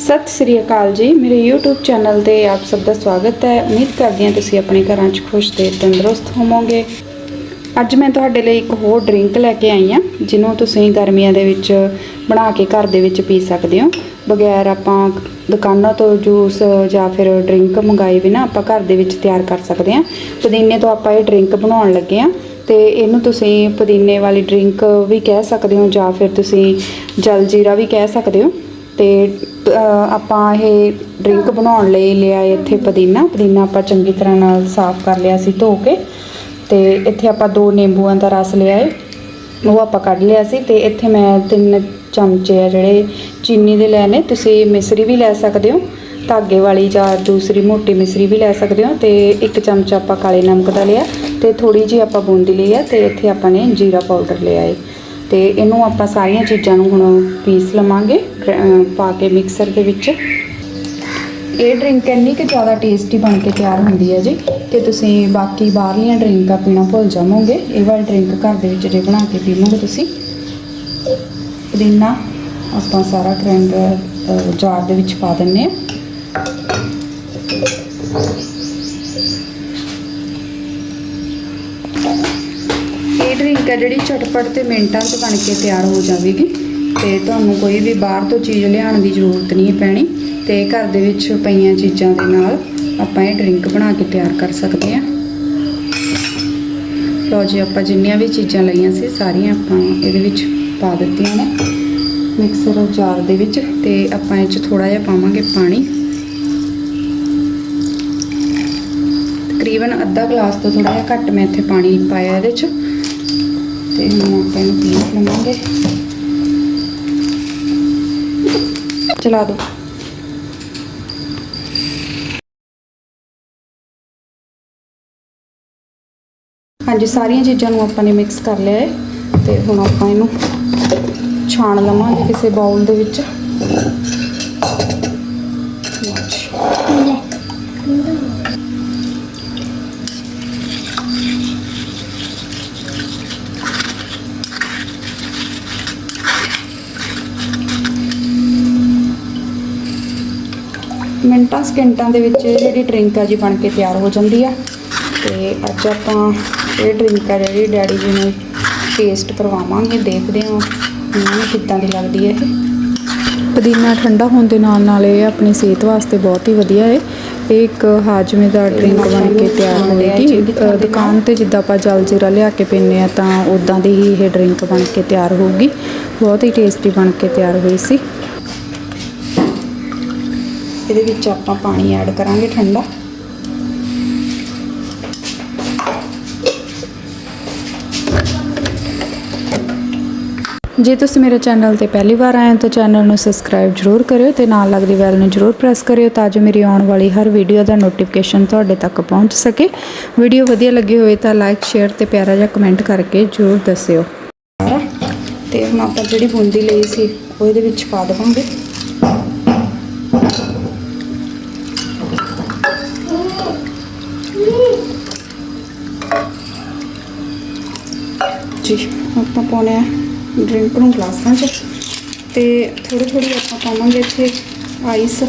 ਸਤਿ ਸ੍ਰੀ ਅਕਾਲ ਜੀ। ਮੇਰੇ YouTube channel ਤੇ ਆਪ ਸਭ ਦਾ ਸਵਾਗਤ ਹੈ। ਉਮੀਦ ਕਰਦੀ ਹਾਂ ਤੁਸੀਂ ਆਪਣੇ ਘਰਾਂ 'ਚ ਖੁਸ਼ ਤੇ ਤੰਦਰੁਸਤ ਹੋਵੋਗੇ। ਅੱਜ ਮੈਂ ਤੁਹਾਡੇ ਲਈ ਇੱਕ ਹੋਰ ਡਰਿੰਕ ਲੈ ਕੇ ਆਈ ਹਾਂ, ਜਿਹਨੂੰ ਤੁਸੀਂ ਗਰਮੀਆਂ ਦੇ ਵਿੱਚ ਬਣਾ ਕੇ ਘਰ ਦੇ ਵਿੱਚ ਪੀ ਸਕਦੇ ਹੋ। ਬਗੈਰ ਆਪਾਂ ਦੁਕਾਨਾਂ ਤੋਂ ਜੂਸ ਜਾਂ ਫਿਰ ਡਰਿੰਕ ਮੰਗਾਏ ਬਿਨਾ ਆਪਾਂ ਘਰ ਦੇ ਵਿੱਚ ਤਿਆਰ ਕਰ ਸਕਦੇ ਹਾਂ। ਪੁਦੀਨੇ ਤੋਂ ਆਪਾਂ ਇਹ ਡਰਿੰਕ ਬਣਾਉਣ ਲੱਗੇ ਹਾਂ ਤੇ ਇਹਨੂੰ ਤੁਸੀਂ ਪੁਦੀਨੇ ਵਾਲੀ ਡਰਿੰਕ ਵੀ ਕਹਿ ਸਕਦੇ ਹੋ ਜਾਂ ਫਿਰ ਤੁਸੀਂ ਜਲ ਜੀਰਾ ਵੀ ਕਹਿ ਸਕਦੇ ਹੋ। ਤੇ ਆਪਾਂ ਇਹ ਡਰਿੰਕ ਬਣਾਉਣ ਲਈ ਲਿਆ ਇੱਥੇ ਪੁਦੀਨਾ। ਪੁਦੀਨਾ ਆਪਾਂ ਚੰਗੀ ਤਰ੍ਹਾਂ ਨਾਲ ਸਾਫ਼ ਕਰ ਲਿਆ ਸੀ, ਧੋ ਕੇ। ਤੇ ਇੱਥੇ ਆਪਾਂ ਦੋ ਨਿੰਬੂਆਂ ਦਾ ਰਸ ਲਿਆ ਏ ਉਹ ਆਪਾਂ ਕੱਢ ਲਿਆ ਸੀ ਤੇ ਇੱਥੇ ਮੈਂ ਤਿੰਨ ਚਮਚੇ ਆ ਜਿਹੜੇ ਚੀਨੀ ਦੇ ਲਏ ਨੇ। ਤੁਸੀਂ ਮਿਸਰੀ ਵੀ ਲੈ ਸਕਦੇ ਹੋ, ਧਾਗੇ ਵਾਲੀ ਜਾਂ ਦੂਸਰੀ ਮੋਟੀ ਮਿਸਰੀ ਵੀ ਲੈ ਸਕਦੇ ਹੋ। ਤੇ ਇੱਕ ਚਮਚਾ ਆਪਾਂ ਕਾਲੇ ਨਮਕ ਦਾ ਲਿਆ ਤੇ ਥੋੜੀ ਜਿਹੀ ਆਪਾਂ ਬੂੰਦੀ ਲਈ ਆ ਤੇ ਇੱਥੇ ਆਪਾਂ ਨੇ ਜੀਰਾ ਪਾਊਡਰ ਲਿਆ ਏ ਤੇ ਇਹਨੂੰ ਆਪਾਂ ਸਾਰੀਆਂ ਚੀਜ਼ਾਂ ਨੂੰ ਹੁਣ ਪੀਸ ਲਵਾਂਗੇ ਗ੍ਰੈ- ਪਾ ਕੇ ਮਿਕਸਰ ਦੇ ਵਿੱਚ। ਇਹ ਡਰਿੰਕ ਇੰਨੀ ਕਿ ਜ਼ਿਆਦਾ ਟੇਸਟੀ ਬਣ ਕੇ ਤਿਆਰ ਹੁੰਦੀ ਹੈ ਜੀ ਕਿ ਤੁਸੀਂ ਬਾਕੀ ਬਾਹਰਲੀਆਂ ਡਰਿੰਕਾਂ ਪੀਣਾ ਭੁੱਲ ਜਾਵੋਗੇ। ਇਹ ਵਾਲੀ ਡਰਿੰਕ ਘਰ ਦੇ ਵਿੱਚ ਜੇ ਬਣਾ ਕੇ ਪੀਵੋਗੇ ਤੁਸੀਂ। ਪੁਦੀਨਾ ਆਪਾਂ ਸਾਰਾ ਗ੍ਰਾਈਂਡਰ ਜਾਰ ਦੇ ਵਿੱਚ ਪਾ ਦਿੰਨੇ ਆ ਇਹ ਡਰਿੰਕ ਹੈ, ਜਿਹੜੀ ਝਟਪਟ ਤੇ ਮਿੰਟਾਂ 'ਚ ਬਣ ਕੇ ਤਿਆਰ ਹੋ ਜਾਵੇਗੀ। ਤੇ ਤੁਹਾਨੂੰ ਕੋਈ ਵੀ ਬਾਹਰ ਤੋਂ ਚੀਜ਼ ਲਿਆਉਣ ਦੀ ਜ਼ਰੂਰਤ ਨਹੀਂ ਪੈਣੀ। ਤੇ ਘਰ ਦੇ ਵਿੱਚ ਪਈਆਂ ਚੀਜ਼ਾਂ ਦੇ ਨਾਲ ਆਪਾਂ ਇਹ ਡਰਿੰਕ ਬਣਾ ਕੇ ਤਿਆਰ ਕਰ ਸਕਦੇ ਹਾਂ। ਲਓ ਜੀ, ਆਪਾਂ ਜਿੰਨੀਆਂ ਵੀ ਚੀਜ਼ਾਂ ਲਈਆਂ ਸੀ, ਸਾਰੀਆਂ ਆਪਾਂ ਇਹਦੇ ਵਿੱਚ ਪਾ ਦਿੱਤੀਆਂ ਨੇ। ਮਿਕਸਰ ਜਾਰ ਦੇ ਵਿੱਚ ਤੇ ਆਪਾਂ ਇਹ 'ਚ ਥੋੜਾ ਜਿਹਾ ਪਾਵਾਂਗੇ ਪਾਣੀ। ਤਕਰੀਬਨ ਅੱਧਾ ਗਲਾਸ ਤੋਂ ਥੋੜਾ ਜਿਹਾ ਘੱਟ ਮੈਂ ਇੱਥੇ ਪਾਣੀ ਪਾਇਆ ਇਹਦੇ 'ਚ। ਤੇ ਹੁਣ ਆਪਾਂ ਇਹਨੂੰ ਪੀਸ ਲਵਾਂਗੇ। ਚਲਾ ਦਿਓ ਹਾਂਜੀ, ਸਾਰੀਆਂ ਚੀਜ਼ਾਂ ਨੂੰ ਆਪਾਂ ਨੇ ਮਿਕਸ ਕਰ ਲਿਆ ਹੈ ਤੇ ਹੁਣ ਆਪਾਂ ਇਹਨੂੰ ਛਾਣ ਲਵਾਂਗੇ ਕਿਸੇ ਬਾਉਲ ਦੇ ਵਿੱਚ। ਮਿੰਟਾਂ ਸਕਿੰਟਾਂ ਦੇ ਵਿੱਚ ਜਿਹੜੀ ਡਰਿੰਕ ਆ ਜੀ ਬਣ ਕੇ ਤਿਆਰ ਹੋ ਜਾਂਦੀ ਆ। ਤੇ ਅੱਜ ਆਪਾਂ ਇਹ ਡਰਿੰਕ ਆ ਜਿਹੜੀ ਡੈਡੀ ਜੀ ਨੂੰ ਟੇਸਟ ਕਰਵਾਵਾਂਗੇ ਦੇਖਦੇ ਹਾਂ ਉਹਨਾਂ ਨੂੰ ਕਿੱਦਾਂ ਦੀ ਲੱਗਦੀ ਹੈ ਇਹ। ਪੁਦੀਨਾ ਠੰਡਾ ਹੋਣ ਦੇ ਨਾਲ ਨਾਲ ਇਹ ਆਪਣੀ ਸਿਹਤ ਵਾਸਤੇ ਬਹੁਤ ਹੀ ਵਧੀਆ ਹੈ ਇਹ ਇੱਕ ਹਾਜਮੇ ਦਾ ਡਰਿੰਕ ਬਣ ਕੇ ਤਿਆਰ ਹੋਏਗੀ। ਦੁਕਾਨ ਤੇ ਜਿੱਦਾਂ ਆਪਾਂ ਜਲ ਜੀਰਾ ਲਿਆ ਕੇ ਪੀਂਦੇ ਆ ਤਾਂ ਉਦਾਂ ਦੀ ਹੀ ਇਹ ਡਰਿੰਕ ਬਣ ਕੇ ਤਿਆਰ ਹੋਊਗੀ। ਬਹੁਤ ਹੀ ਟੇਸਟੀ ਬਣ ਕੇ ਤਿਆਰ ਹੋਈ ਸੀ। ਇਹਦੇ ਵਿੱਚ ਆਪਾਂ ਪਾਣੀ ਐਡ ਕਰਾਂਗੇ ਠੰਡਾ। ਜੇ ਤੁਸੀਂ ਮੇਰੇ ਚੈਨਲ ਤੇ ਪਹਿਲੀ ਵਾਰ ਆਏ ਹੋ ਤਾਂ ਚੈਨਲ ਨੂੰ ਸਬਸਕ੍ਰਾਈਬ ਜ਼ਰੂਰ ਕਰਿਓ ਤੇ ਨਾਲ ਲੱਗਦੀ ਬੈਲ ਨੂੰ ਜ਼ਰੂਰ ਪ੍ਰੈਸ ਕਰਿਓ ਤਾਂ ਜੋ ਮੇਰੀ ਆਉਣ ਵਾਲੀ ਹਰ ਵੀਡੀਓ ਦਾ ਨੋਟੀਫਿਕੇਸ਼ਨ ਤੁਹਾਡੇ ਤੱਕ ਪਹੁੰਚ ਸਕੇ। ਵੀਡੀਓ ਵਧੀਆ ਲੱਗੀ ਹੋਵੇ ਤਾਂ ਲਾਈਕ ਸ਼ੇਅਰ ਤੇ ਪਿਆਰਾ ਜਿਹਾ ਕਮੈਂਟ ਕਰਕੇ ਜ਼ਰੂਰ ਦੱਸਿਓ। ਤੇ ਹੁਣ ਆਪਾਂ ਜਿਹੜੀ ਬੂੰਦੀ ਲਈ ਸੀ, ਉਹ ਇਹਦੇ ਵਿੱਚ ਪਾ ਦੇਵਾਂਗੇ। ਜੀ, ਆਪਾਂ ਪਾਉਣੇ ਆ ਡਰਿੰਕ ਨੂੰ ਗਲਾਸਾਂ 'ਚ ਤੇ ਥੋੜੀ ਥੋੜੀ ਆਪਾਂ ਪਾਵਾਂਗੇ ਇੱਥੇ ਆਈਸ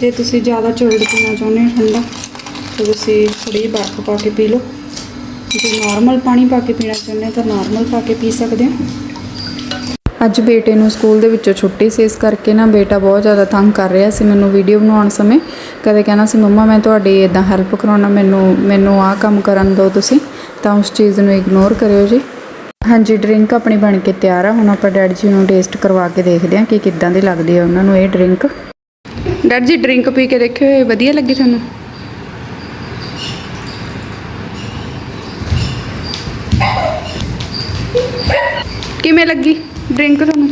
ਜੇ ਤੁਸੀਂ ਜ਼ਿਆਦਾ ਚਿਲਡ ਪੀਣਾ ਚਾਹੁੰਦੇ ਹੋ ਠੰਡਾ, ਤਾਂ ਤੁਸੀਂ ਥੋੜੀ ਜਿਹੀ ਬਰਫ਼ ਪਾ ਕੇ ਪੀ ਲਓ। ਜੇ ਨਾਰਮਲ ਪਾਣੀ ਪਾ ਕੇ ਪੀਣਾ ਚਾਹੁੰਦੇ ਹੋ ਤਾਂ ਨਾਰਮਲ ਪਾ ਕੇ ਪੀ ਸਕਦੇ ਹੋ। ਅੱਜ ਬੇਟੇ ਨੂੰ ਸਕੂਲ ਦੇ ਵਿੱਚੋਂ ਛੁੱਟੀ ਸੀ, ਇਸ ਕਰਕੇ ਨਾ ਬੇਟਾ ਬਹੁਤ ਜ਼ਿਆਦਾ ਤੰਗ ਕਰ ਰਿਹਾ ਸੀ ਮੈਨੂੰ ਵੀਡੀਓ ਬਣਾਉਣ ਸਮੇਂ। ਕਦੇ ਕਹਿਣਾ ਸੀ, ਮੰਮਾ, ਮੈਂ ਤੁਹਾਡੀ ਇਦਾਂ ਹੈਲਪ ਕਰਾਉਣਾ, ਮੈਨੂੰ ਮੈਨੂੰ ਆਹ ਕੰਮ ਕਰਨ ਦਿਓ ਤੁਸੀਂ, ਤਾਂ ਉਸ ਚੀਜ਼ ਨੂੰ ਇਗਨੋਰ ਕਰਿਓ ਜੀ। ਹਾਂਜੀ ਡਰਿੰਕ ਆਪਣੀ ਬਣ ਕੇ ਤਿਆਰ ਆ, ਹੁਣ ਆਪਾਂ ਡੈਡ ਜੀ ਨੂੰ ਟੇਸਟ ਕਰਵਾ ਕੇ ਦੇਖਦੇ ਹਾਂ ਕਿ ਕਿੱਦਾਂ ਦੀ ਲੱਗਦੀ ਹੈ ਉਹਨਾਂ ਨੂੰ ਇਹ ਡਰਿੰਕ ਡੈਡ ਜੀ ਡਰਿੰਕ ਪੀ ਕੇ ਦੇਖਿਓ, ਇਹ ਵਧੀਆ ਲੱਗੀ ਤੁਹਾਨੂੰ? ਕਿਵੇਂ ਲੱਗੀ? ਡਰਿੰਕ ਤੁਹਾਨੂੰ?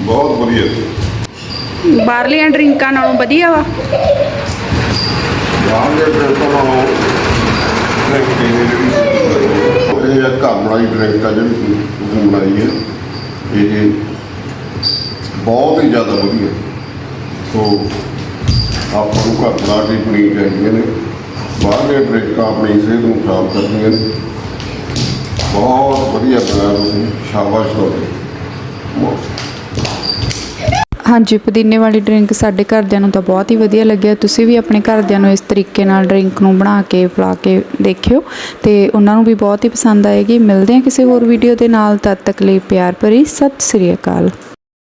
ਬਹੁਤ ਵਧੀਆ। ਬਾਹਰਲੀਆਂ ਡਰਿੰਕਾਂ ਨਾਲੋਂ ਵਧੀਆ ਵਾ? ਬਾਹਰ ਦੇ ਡਰਿੰਕਾਂ ਨਾਲੋਂ ਡਰਿੰਕ ਦੀ ਜਿਹੜੀ ਇਹ ਘਰ ਬਣਾਈ ਡਰਿੰਕ ਆ ਜਿਹੜੀ ਤੁਸੀਂ ਬਣਾਈ ਹੈ ਇਹ ਬਹੁਤ ਹੀ ਜ਼ਿਆਦਾ ਵਧੀਆ। ਸੋ ਆਪਾਂ ਨੂੰ ਘਰ ਬਣਾ ਕੇ ਪੀਣੀ ਚਾਹੀਦੀਆਂ ਨੇ। ਬਾਹਰ ਦੇ ਡਰਿੰਕਾਂ ਆਪਣੀ ਸਿਹਤ ਨੂੰ ਖਰਾਬ ਕਰਦੀਆਂ ਨੇ। ਬਹੁਤ ਵਧੀਆ ਬਣਾਇਆ ਤੁਸੀਂ। ਸ਼ਾਬਾਸ਼ ਤੁਹਾਡੇ। ਹਾਂਜੀ, ਪੁਦੀਨੇ ਵਾਲੀ ਡਰਿੰਕ ਸਾਡੇ ਘਰਦਿਆਂ ਨੂੰ ਤਾਂ ਬਹੁਤ ਹੀ ਵਧੀਆ ਲੱਗਿਆ। ਤੁਸੀਂ ਵੀ ਆਪਣੇ ਘਰਦਿਆਂ ਨੂੰ ਇਸ ਤਰੀਕੇ ਨਾਲ ਡਰਿੰਕ ਨੂੰ ਬਣਾ ਕੇ, ਪਿਲਾ ਕੇ ਦੇਖਿਓ ਤੇ ਉਹਨਾਂ ਨੂੰ ਵੀ ਬਹੁਤ ਹੀ ਪਸੰਦ ਆਏਗੀ। ਮਿਲਦੇ ਹਾਂ ਕਿਸੇ ਹੋਰ ਵੀਡੀਓ ਦੇ ਨਾਲ। ਤਦ ਤੱਕ ਲਈ ਪਿਆਰ ਭਰੀ। ਸਤਿ ਸ੍ਰੀ ਅਕਾਲ।